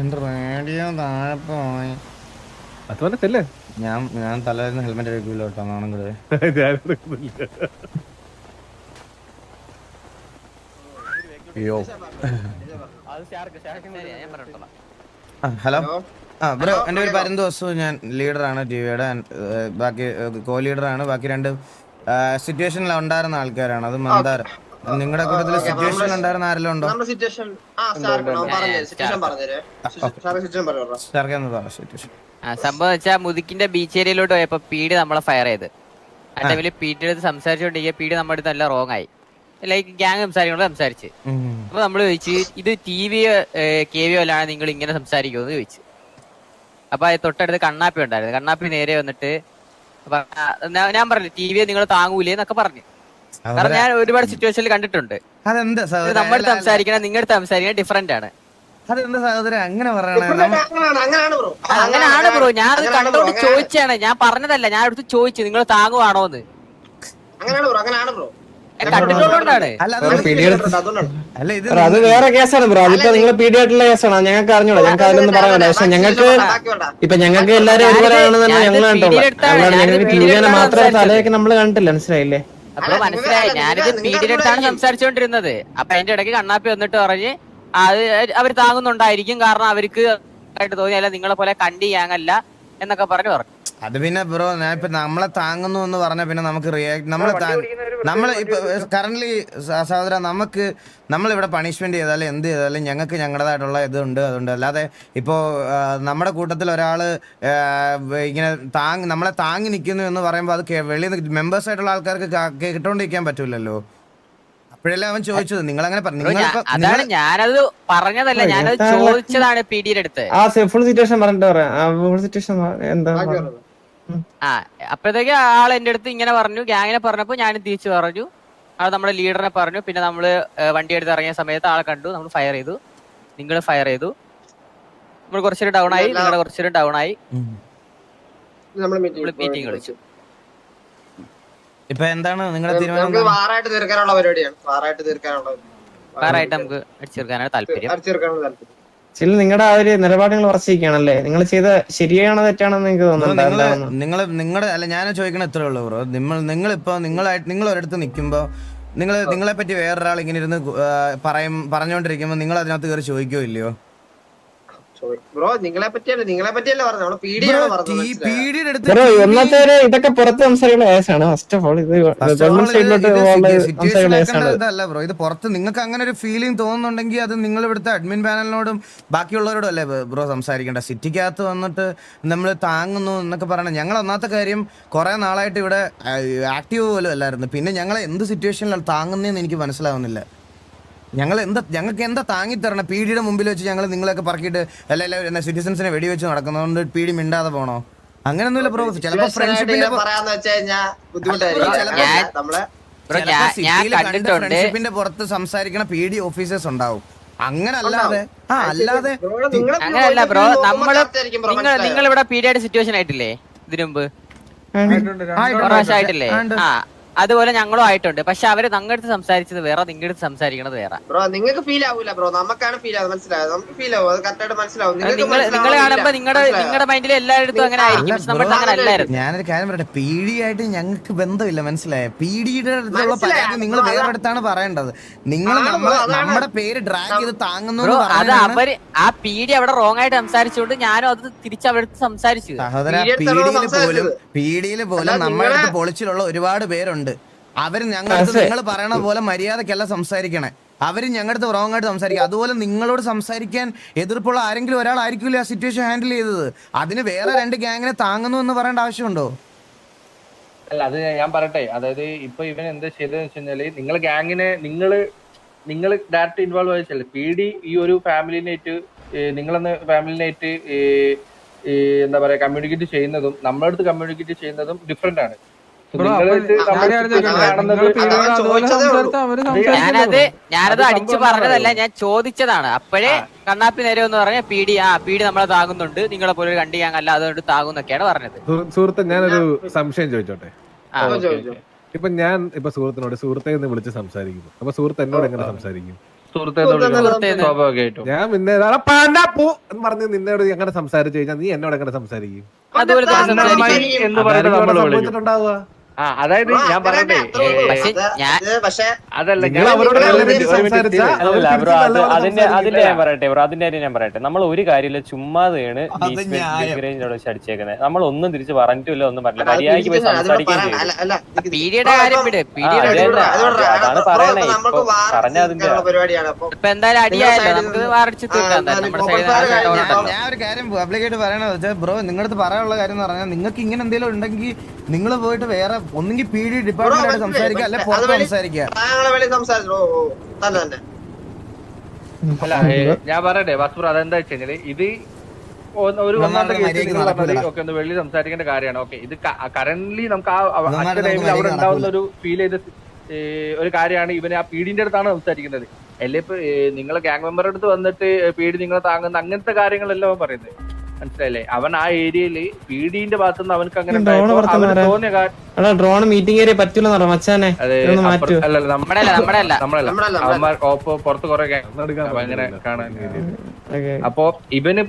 എന്റെ റേഡിയോ താഴെ പോയി. അതുപോലെ ഞാൻ ഞാൻ തലേന്ന് ഹെൽമെറ്റ് എടുക്കില്ല കേട്ടോ നാണം കൂടെ അയ്യോ. ഹലോ. ആ ബ്രോ എന്റെ ഒരു പരന്ത് വസ്തു ഞാൻ ലീഡറാണ് ടി വിയുടെ ബാക്കി കോ ലീഡറാണ് ബാക്കി രണ്ട് സിറ്റുവേഷനിൽ ഉണ്ടായിരുന്ന ആൾക്കാരാണ്. അത് മന്ദാര. നിങ്ങളുടെ കൂട്ടത്തിൽ സിറ്റുവേഷൻ ഉണ്ടായിരുന്ന ആരെല്ലാം ഉണ്ടോ? സംഭവം വെച്ചാൽ മുതുക്കിന്റെ ബീച്ച് ഏരിയയിലോട്ട് പോയപ്പോ പീഡി നമ്മളെ ഫയർ ചെയ്ത്. ആ ടൈമിൽ പീഡിയുടെ അടുത്ത് സംസാരിച്ചോണ്ടിരിക്കുക പീഡി നമ്മുടെ അടുത്ത് നല്ല റോങ് ആയി. ലൈക്ക് ഗ്യാങ് സംസാരിക്കണോ സംസാരിച്ച്. അപ്പൊ നമ്മൾ ചോദിച്ചു ഇത് ടി വി കെ വി അല്ലാതെ നിങ്ങൾ ഇങ്ങനെ സംസാരിക്കുമെന്ന് ചോദിച്ചു. അപ്പൊ അത് തൊട്ടടുത്ത് കണ്ണാപ്പി ഉണ്ടായിരുന്നു. കണ്ണാപ്പി നേരെ വന്നിട്ട് അപ്പൊ ഞാൻ- ഞാൻ പറഞ്ഞു ടി വി നിങ്ങൾ താങ്ങൂലേ എന്നൊക്കെ പറഞ്ഞു. കാരണം ഞാൻ ഒരുപാട് സിറ്റുവേഷനിൽ കണ്ടിട്ടുണ്ട്. അതെന്താ നമ്മുടെ സംസാരിക്കണം നിങ്ങളുടെ സംസാരിക്കണം ഡിഫറെന്റ് ആണ്. അതെന്താ സഹോദരൻ? അങ്ങനെ പറയണേ അങ്ങനെയാണ് ബ്രോ അങ്ങനെയാണ് ബ്രോ ഞാൻ അത് കണ്ടോണ്ട് ചോദിച്ചാണ് ഞാൻ പറഞ്ഞതല്ല ഞാൻ അടുത്ത് ചോദിച്ചു. നിങ്ങൾ താങ്ങുവാണോ എന്ന് അത് അല്ല ഇത് അത് വേറെ കേസാണ് ബ്രോ. അതിപ്പോ നിങ്ങൾ പീഡിയായിട്ടുള്ള കേസാണ്? ഞങ്ങൾക്ക് അറിഞ്ഞൂടാ. ഞങ്ങൾക്ക് അതിലൊന്നും പറയാനില്ല പക്ഷെ ഞങ്ങൾക്ക് ഇപ്പൊ ഞങ്ങൾക്ക് എല്ലാരും ഒരുപോലെ ആണെന്ന് തന്നെ ഞങ്ങൾ കണ്ടോളാം. ഞങ്ങൾക്ക് മാത്രമേ. തലയൊക്കെ നമ്മൾ കണ്ടില്ല മനസ്സിലായില്ലേ? അപ്പൊ മനസ്സിലായി. ഞാനിത് പീഡിയുടെ അടുത്താണ് സംസാരിച്ചുകൊണ്ടിരുന്നത് അപ്പൊ അതിന്റെ ഇടയ്ക്ക് കണ്ണാപ്പി വന്നിട്ട് പറഞ്ഞ് അത് അവർ താങ്ങുന്നുണ്ടായിരിക്കും കാരണം അവർക്ക് ആയിട്ട് തോന്നി അല്ല നിങ്ങളെ പോലെ കണ്ടി ഞാങ്ങല്ല എന്നൊക്കെ പറഞ്ഞു പറഞ്ഞു. അത് പിന്നെ ബ്രോ ഞാൻ ഇപ്പൊ നമ്മളെ താങ്ങുന്നു എന്ന് പറഞ്ഞ പിന്നെ നമുക്ക് റിയാക്ട് നമ്മളെ നമ്മൾ ഇപ്പൊ കറന്റ് സഹോദര നമുക്ക് നമ്മൾ ഇവിടെ പണിഷ്മെന്റ് ചെയ്താലും എന്ത് ചെയ്താലും ഞങ്ങൾക്ക് ഞങ്ങളുടേതായിട്ടുള്ള ഇതുണ്ട് അതുണ്ട്. അല്ലാതെ ഇപ്പോ നമ്മുടെ കൂട്ടത്തിൽ ഒരാൾ ഇങ്ങനെ താങ് നമ്മളെ താങ്ങി നിൽക്കുന്നു എന്ന് പറയുമ്പോൾ അത് വെളിയിൽ വെളിയിൽ മെമ്പേഴ്സ് ആയിട്ടുള്ള ആൾക്കാർക്ക് കേട്ടോണ്ടിരിക്കാൻ പറ്റൂലല്ലോ. അപ്പോഴല്ലേ അവൻ ചോദിച്ചത്? നിങ്ങൾ അങ്ങനെ ഞാനത് പറഞ്ഞതല്ല ഞാനത് ചോദിച്ചതാണ് പീഡിയുടെ അടുത്ത്. ആ ഫുൾ സിറ്റുവേഷൻ പറഞ്ഞിട്ട് പറയാം. ഫുൾ സിറ്റുവേഷൻ എന്താ ആ അപ്പോഴത്തേക്ക് ആൾ എന്റെ അടുത്ത് ഇങ്ങനെ പറഞ്ഞു ഗ്യാങ്ങിനെ പറഞ്ഞപ്പോ ഞാനും തിരിച്ചു പറഞ്ഞു. അത് നമ്മുടെ ലീഡറിനെ പറഞ്ഞു. പിന്നെ നമ്മൾ വണ്ടി എടുത്ത് ഇറങ്ങിയ സമയത്ത് ആളെ കണ്ടു. നമ്മൾ ഫയർ ചെയ്തു. നിങ്ങൾ ഫയർ ചെയ്തു. നമ്മൾ കുറച്ചൊരു ഡൗൺ ആയി. നിങ്ങളുടെ കുറച്ചൊരു ഡൗൺ ആയി. മീറ്റിംഗ് വിളിച്ചു ഇപ്പൊ എന്താണ് നിങ്ങളുടെ തീരുമാനം വാറായിട്ട് തീർക്കാനുള്ള പരിപാടിയാണ്. വാറായിട്ട് തീർക്കാനുള്ള വാറായിട്ട് നമുക്ക് അടിച്ചെടുക്കാനാണ് താല്പര്യം. അടിച്ചെടുക്കാനുള്ള താല്പര്യം. ചില നിങ്ങളുടെ ആ ഒരു നിലപാടുകൾ ഉറച്ചിരിക്കുകയാണല്ലേ? നിങ്ങൾ ചെയ്ത ശരിയാണോ തെറ്റാണോ എന്ന് എനിക്ക് ബ്രോ, തോന്നുന്നുണ്ട് നിങ്ങൾ നിങ്ങളുടെ അല്ല ഞാൻ ചോദിക്കണ ഇത്രേ ഉള്ളൂ ബ്രോ. നിങ്ങൾ നിങ്ങളിപ്പോ നിങ്ങളായിട്ട് നിങ്ങൾ ഒരിടത്ത് നിൽക്കുമ്പോ നിങ്ങൾ നിങ്ങളെ പറ്റി വേറൊരാൾ ഇങ്ങനെ ഇരുന്ന് പറയും പറഞ്ഞുകൊണ്ടിരിക്കുമ്പോ നിങ്ങൾ അതിനകത്ത് കയറി ചോദിക്കോ ഇല്ലയോ? ബ്രോ നിങ്ങളെ പറ്റിയല്ല നിങ്ങളെ പറ്റിയല്ല പറഞ്ഞത്. നമ്മൾ പീഡിയാണ് ബ്രോ, ഒരു ഇതൊക്കെ പുറത്ത് സംസാരിക്കുന്ന കേസാണ്. ഫസ്റ്റ് ഓഫ് ഓൾ ഇത് ഗവൺമെന്റ് സൈഡിലോട്ട് പോകാനുള്ള സംസാരിക്കുന്ന കേസാണ്. ഇതല്ല ബ്രോ ഇത് പുറത്ത് നിങ്ങൾക്ക് അങ്ങനെ ഒരു ഫീലിംഗ് തോന്നുന്നുണ്ടെങ്കിൽ അത് നിങ്ങൾ ഇവിടുത്തെ അഡ്മിൻ പാനലിനോടും ബാക്കിയുള്ളവരോടും അല്ലേ ബ്രോ സംസാരിക്കേണ്ട? സിറ്റിക്കകത്ത് വന്നിട്ട് നമ്മൾ താങ്ങുന്നു എന്നൊക്കെ പറയണം ഞങ്ങൾ ഒന്നാമത്തെ കാര്യം കുറെ നാളായിട്ട് ഇവിടെ ആക്റ്റീവ് പോലും അല്ലായിരുന്നു. പിന്നെ ഞങ്ങളെ എന്ത് സിറ്റുവേഷനിലാണ് താങ്ങുന്നതെന്ന് എനിക്ക് മനസ്സിലാവുന്നില്ല. ഞങ്ങൾ എന്താ ഞങ്ങൾക്ക് എന്താ താങ്ങി തരണം? പീഡിയുടെ മുമ്പിൽ വെച്ച് ഞങ്ങൾ നിങ്ങളൊക്കെ പറക്കിയിട്ട് എല്ലാ സിറ്റിസൺസിനെ വെടിവെച്ച് നടക്കുന്നതുകൊണ്ട് പീഡി മിണ്ടാതെ പോണോ? അങ്ങനെയൊന്നുമില്ല ബ്രോ ചിലപ്പോ ഫ്രണ്ട്ഷിപ്പിൽ ഫ്രണ്ട്ഷിപ്പിന്റെ പുറത്ത് സംസാരിക്കണ പി ഡി ഓഫീസേഴ്സ് ഉണ്ടാവും. അങ്ങനെ അല്ലാതെ ആ അല്ലാതെ ബ്രോ, നിങ്ങളെ അങ്ങനെയല്ല ബ്രോ നമ്മൾ നിങ്ങൾ നിങ്ങൾ ഇവിടെ പീരിയഡ് സിറ്റുവേഷൻ ആയിട്ടില്ലേ? ഇതിനു മുമ്പ് ആയിട്ടില്ലേ ആ അതുപോലെ ഞങ്ങളും ആയിട്ടുണ്ട്. പക്ഷെ അവർ ഞങ്ങളുടെ സംസാരിച്ചത് വേറെ നിങ്ങളുടെ സംസാരിക്കണത് വേറെ. ബ്രോ നിങ്ങൾക്ക് ഫീൽ ആവൂല ബ്രോ. നമുക്കാണ് ഫീൽ ആവുന്നത് മനസ്സിലായോ? നമുക്ക് ഫീൽ ആവും. അത് കറക്റ്റ് ആയിട്ട് മനസ്സിലാവും. നിങ്ങൾ നിങ്ങൾ കാണുമ്പോ നിങ്ങളുടെ? നിങ്ങളുടെ മൈൻഡിൽ എല്ലായിടത്തും അങ്ങനെ ആയിരിക്കും. പക്ഷെ നമ്മുടെ അങ്ങനെ അല്ലായിരുന്നു. ഞാനൊരു കാര്യം പറയട്ടെ. പീഡിയായിട്ട് ആയിട്ട് ഞങ്ങൾക്ക് ബന്ധമില്ല. മനസ്സിലായ? പീഡിയുടെ അടുത്തുള്ള. പരാതി നിങ്ങൾ വേറെ അടുത്താണ് പറയേണ്ടത്. നിങ്ങൾ. നമ്മുടെ പേര് ഡ്രാഗ് ചെയ്ത് താങ്ങുന്നു അത് അവർ ആ പീഡി അവിടെ റോങ് ആയിട്ട് സംസാരിച്ചുകൊണ്ട് ഞാനും അത് തിരിച്ച് അവരുടെ സംസാരിച്ചു. സഹോദര പീഡിയ പി അടുത്താണോ ഡിയിൽ പോലും പീഡിയിൽ പോലും നമ്മുടെ അടുത്ത് പൊളിച്ചിലുള്ള ഒരുപാട് പേരുണ്ട്. അവർ ഞങ്ങളുടെ അതെ. നിങ്ങൾ പറയണ പോലെ മര്യാദക്കല്ല സംസാരിക്കണേ. അവർ ഞങ്ങളുടെ അടുത്ത് റോങ് ആയിട്ട് സംസാരിക്കും. അതുപോലെ നിങ്ങളോട് സംസാരിക്കാൻ എതിർപ്പുള്ള ആരെങ്കിലും ഒരാളായിരിക്കില്ല ആ സിറ്റുവേഷൻ ഹാൻഡിൽ ചെയ്തത്? അതിന് വേറെ രണ്ട് ഗ്യാങ്ങിനെ താങ്ങുന്നു എന്ന് പറയേണ്ട ആവശ്യമുണ്ടോ? അല്ല അത് ഞാൻ പറയട്ടെ. അതായത് ഇപ്പൊ ഇവൻ എന്താ ചെയ്തതെന്ന് വെച്ച് കഴിഞ്ഞാൽ നിങ്ങൾ ഗ്യാങ്ങിനെ നിങ്ങൾ നിങ്ങൾ ഡയറക്റ്റ് ഇൻവോൾവ് ആയിച്ചല്ലേ പി ഡി ഈ ഒരു ഫാമിലിനായിട്ട് നിങ്ങളെന്ന ഫാമിലിനായിട്ട് എന്താ പറയാ കമ്മ്യൂണിക്കേറ്റ് ചെയ്യുന്നതും നമ്മളടുത്ത് കമ്മ്യൂണിക്കേറ്റ് ചെയ്യുന്നതും ഡിഫറെന്റ് ആണ്. ഞാനത് ഞാനത് അത് അടിച്ചു പറഞ്ഞതല്ല ഞാൻ ചോദിച്ചതാണ്. അപ്പോഴേ കണ്ണാപ്പി നേരെ എന്ന് പറഞ്ഞ പീഡി ആ പീഡി നമ്മളെ താങ്ങുന്നുണ്ട്. നിങ്ങളെ പോലെ കണ്ടി ഞാൻ അല്ല അതുകൊണ്ട് താങ്ങുന്നൊക്കെയാണ് പറഞ്ഞത്. സുഹൃത്ത് ഞാനൊരു സംശയം ചോദിച്ചോട്ടെ? ആ ചോദിച്ചോ, ചോദിച്ചോ. ഇപ്പൊ ഞാൻ ഇപ്പൊ സുഹൃത്തിനോട് സുഹൃത്തെ എന്ന് വിളിച്ച് സംസാരിക്കുന്നു. അപ്പൊ സുഹൃത്ത് എന്നോട് എങ്ങനെ സംസാരിക്കും? ഞാൻ പിന്നെ പൂ പോ? എന്ന് പറഞ്ഞ് നിന്നോട് എങ്ങനെ സംസാരിച്ചു കഴിഞ്ഞാൽ നീ എന്നോട് എങ്ങനെ സംസാരിക്കും? അതുപോലെ സംഭവിച്ചിട്ടുണ്ടാവുക. ആ അതായത് ഞാൻ പക്ഷെ അതല്ല നിങ്ങൾ ഞാൻ അതിന്റെ അതിന്റെ ഞാൻ പറയട്ടെ ബ്രോ അതിന്റെ കാര്യം ഞാൻ പറയട്ടെ. നമ്മൾ ഒരു കാര്യമില്ല ചുമ്മാതെയാണ് വെച്ച് അടിച്ചേക്കുന്നത് നമ്മൾ ഒന്നും തിരിച്ച് പറഞ്ഞിട്ടില്ല ഒന്നും പറഞ്ഞില്ല മര്യാദയ്ക്ക് പോയി സംസാരിക്കുകയും പറയണ്ട. അതാണ് പറയണേ. ഇപ്പൊ പറഞ്ഞ അതിന്റെ- ഞാൻ- ഒരു കാര്യം പബ്ലിക്കായിട്ട് പറയണത് ബ്രോ നിങ്ങളടുത്ത് പറയാനുള്ള കാര്യം എന്ന് പറഞ്ഞാൽ നിങ്ങൾക്ക് ഇങ്ങനെ എന്തെങ്കിലും ഉണ്ടെങ്കിൽ നിങ്ങൾ പോയിട്ട് വേറെ ഒന്നെങ്കിൽ പി ഡി ഡിപ്പാർട്ട്മെന്റ് ആയിട്ട് സംസാരിക്കുക അല്ലെ പുറത്ത് സംസാരിക്കുക അല്ല ഞാൻ പറയട്ടെ വസ്തു അതെന്താ വെച്ച് കഴിഞ്ഞാൽ ഇത് ഒരു ഒന്നാമത്തെ അവിടെ കേസ് മര്യാദയ്ക്ക് നിങ്ങൾ പറഞ്ഞത് നടക്കൂലടാ. ഓക്കെ ഒന്ന് വെള്ളി സംസാരിക്കേണ്ട കാര്യമാണ്. ഓക്കെ ഇത് കറന്റ് നമുക്ക് ആ നമുക്ക് ടൈമിൽ അവിടെ ഉണ്ടാവുന്ന ഒരു ഫീൽ ചെയ്ത ഒരു കാര്യമാണ് ഇവന് ആ പീഡിന്റെ അടുത്താണ് സംസാരിക്കുന്നത്. അല്ലെ ഇപ്പൊ നിങ്ങളെ ഗ്യാങ് മെമ്പറുടെ അടുത്ത് വന്നിട്ട് പീഡി നിങ്ങളെ താങ്ങുന്ന അങ്ങനത്തെ കാര്യങ്ങളെല്ലാം അവൻ പറയുന്നത്. മനസ്സിലായില്ലേ? അവൻ ആ ഏരിയയിൽ പീഡിന്റെ ഭാഗത്തുനിന്ന് അവനക്ക് അങ്ങനെ ഡ്രോൺ മീറ്റിംഗ് ഏരിയ പറ്റൂല മച്ചാനെ. നമ്മളല്ല നമ്മളല്ല, അവന്മാർ ഓപ്പോ പുറത്ത് കുറെ അങ്ങനെ. കാണാൻ ഓക്കേ. അപ്പോ ഇവന്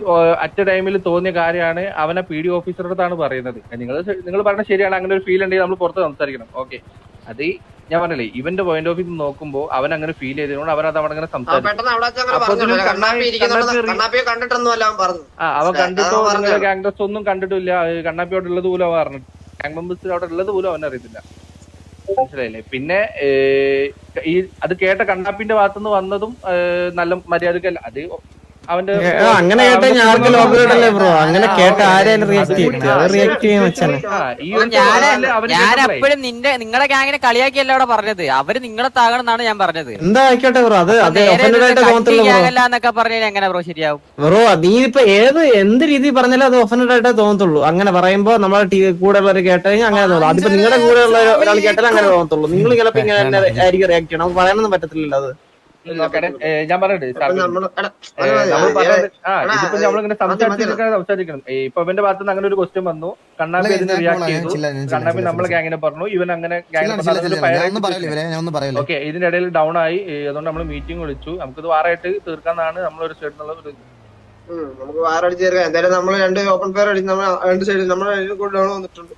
അറ്റ ടൈമിൽ തോന്നിയ കാര്യമാണ് അവനെ പി ഡി ഓഫീസറുടെ അടുത്താണ് പറയുന്നത്. നിങ്ങൾ നിങ്ങൾ പറഞ്ഞ ശരിയാണ് അങ്ങനെ ഒരു ഫീൽ ഉണ്ടെങ്കിൽ നമ്മൾ പുറത്ത് സംസാരിക്കണം. ഓക്കെ. അത് ഞാൻ പറഞ്ഞില്ലേ ഇവന്റെ പോയിന്റ് ഓഫ് വ്യൂ നോക്കുമ്പോ അവൻ അങ്ങനെ ഫീൽ ചെയ്തതുകൊണ്ട് അവൻ അത് അവിടെ അങ്ങനെ അവൻ ആ അവൻ കണ്ടിട്ടോ ഡ്രസ് ഒന്നും കണ്ടിട്ടില്ല. കണ്ണാപ്പിയോട് കണ്ണാപ്പി ഉള്ളത് പോലും അവൻ പറഞ്ഞു ഗാങ് മെമ്പേഴ്സിൽ അവിടെ ഉള്ളത് പോലും അവൻ അറിയത്തില്ല. മനസ്സിലായില്ലേ? പിന്നെ ഈ അത് കേട്ട കണ്ണാപ്പിന്റെ ഭാഗത്തുനിന്ന് വന്നതും നല്ല മര്യാദക്കല്ല. അത് അങ്ങനെ കേട്ട ഞാൻ ആൾക്ക് ലോബിയിടല്ലേ ബ്രോ. അങ്ങനെ കേട്ട ആരെയും റിയാക്ട് അത് റിയാക്ട് ഞാൻ എപ്പോഴും നിന്റെ നിങ്ങളെ ഗ്യാങ്ങിനെ കളിയാക്കിയല്ല അവിടെ പറഞ്ഞത്? അവർ നിങ്ങളെ താകണം എന്നാണ് ഞാൻ പറഞ്ഞത്. എന്താ ആയിക്കോട്ടെ ബ്രോ അത് എന്നൊക്കെ പറഞ്ഞാൽ എങ്ങനെ ബ്രോ ശരിയാവും? ബ്രോ നീ ഇപ്പൊ ഏത് എന്ത് രീതി പറഞ്ഞാലും അത് ഒഫൻഡഡ് ആയിട്ടേ തോന്നത്തുള്ളൂ. അങ്ങനെ പറയുമ്പോ നമ്മളെ ടീ കൂടെ ഉള്ളവർ കേട്ട് കഴിഞ്ഞാൽ അങ്ങനെ തോന്നും. അതിപ്പോ നിങ്ങളുടെ കൂടെ ഉള്ള ഒരാൾ കേട്ടാലും അങ്ങനെ തോന്നത്തുള്ളൂ. നിങ്ങൾ ചിലപ്പോ ഇങ്ങനെ ആയിരിക്കും റിയാക്ട് ചെയ്യണം. പറയാനൊന്നും പറ്റത്തില്ലല്ലോ അത്. ഞാൻ പറയട്ടെ ഇതിപ്പോ നമ്മളിങ്ങനെ. സംസാരിച്ചിരിക്കണം സംസാരിക്കണം. ഇപ്പൊ ഇവന്റെ ഭാഗത്തുനിന്ന് അങ്ങനെ ഒരു ക്വസ്റ്റ്യൻ വന്നു. കണ്ണാപ്പി റിയാക്ട് ചെയ്തു. കണ്ണാപ്പി നമ്മളെ ഗ്യാങ്ങിനെ പറഞ്ഞു. ഇവൻ അങ്ങനെ ഓക്കെ ഇതിന്റെ ഇടയിൽ ഡൗൺ ആയി. അതുകൊണ്ട് നമ്മൾ മീറ്റിംഗ് വിളിച്ചു. നമുക്കിത് വാറായിട്ട് തീർക്കാന്നാണ് നമ്മളൊരു സ്റ്റേറ്റ് ഒരു നമുക്ക് വാറടിച്ച് തീർക്കാം. എന്തായാലും നമ്മൾ രണ്ട് ഓപ്പൺ ഫയർ അടിച്ച് നമ്മൾ രണ്ട് സൈഡിൽ നമ്മൾ കൂടെ ഡൗൺ വന്നിട്ടുണ്ട്.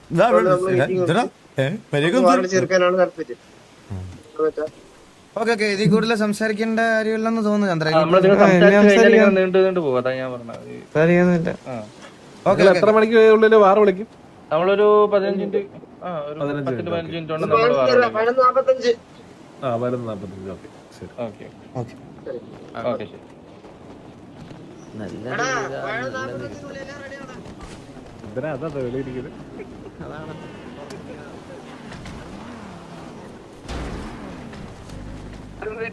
തീർക്കാനാണ് താല്പര്യം. ഓക്കെ ഓക്കെ ഇതിൽ കൂടുതൽ സംസാരിക്കേണ്ട കാര്യമില്ലെന്ന് തോന്നുന്നു ചന്ദ്ര. എത്ര മണിക്ക് ഉള്ളിൽ വാറ് വിളിക്കും? നമ്മളൊരു അതാ മിനിറ്റ് ആ ഒരു പതിനഞ്ച് പത്തിന് minute, പതിനഞ്ച് മിനിറ്റ് കൊണ്ട് ഇത് നമ്മൾ പതിനഞ്ച് അല്ല, പതിനൊന്ന് നാപ്പത്തഞ്ച് ആ വരുന്ന നാപ്പത്തഞ്ച് ഓക്കെ ശരി ഓക്കെ ഓക്കെ ഓക്കെ ശരി എടാ പതിനൊന്ന് നാപ്പത്തഞ്ചിനുള്ളിൽ എല്ലാം ready ആണ്. എന്തിനാ അതാ വെളിയിരിക്കുന്നത്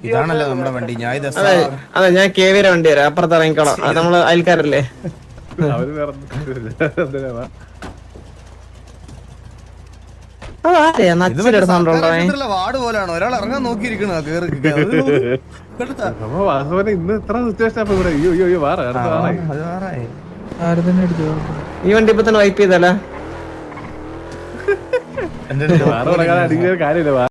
ഇതാണല്ലോ നമ്മുടെ വണ്ടി. ഞാൻ അതെ ഞാൻ കെ വിയുടെ വണ്ടി വരാം അപ്പുറത്ത് ഇറങ്ങിക്കോളാം. അത് നമ്മൾ അയൽക്കാരല്ലേ? വാർഡ് ഒരാൾ ഇറങ്ങാൻ നോക്കിയിരിക്കണ കേറി ഇന്ന് ഇത്ര സിറ്റുവേഷൻ ഇവിടെ അയ്യോ അയ്യോ വാറ ഈ വണ്ടി ഇപ്പൊ തന്നെ വൈപ്പ് ചെയ്തല്ലേ? കാര്യമില്ല.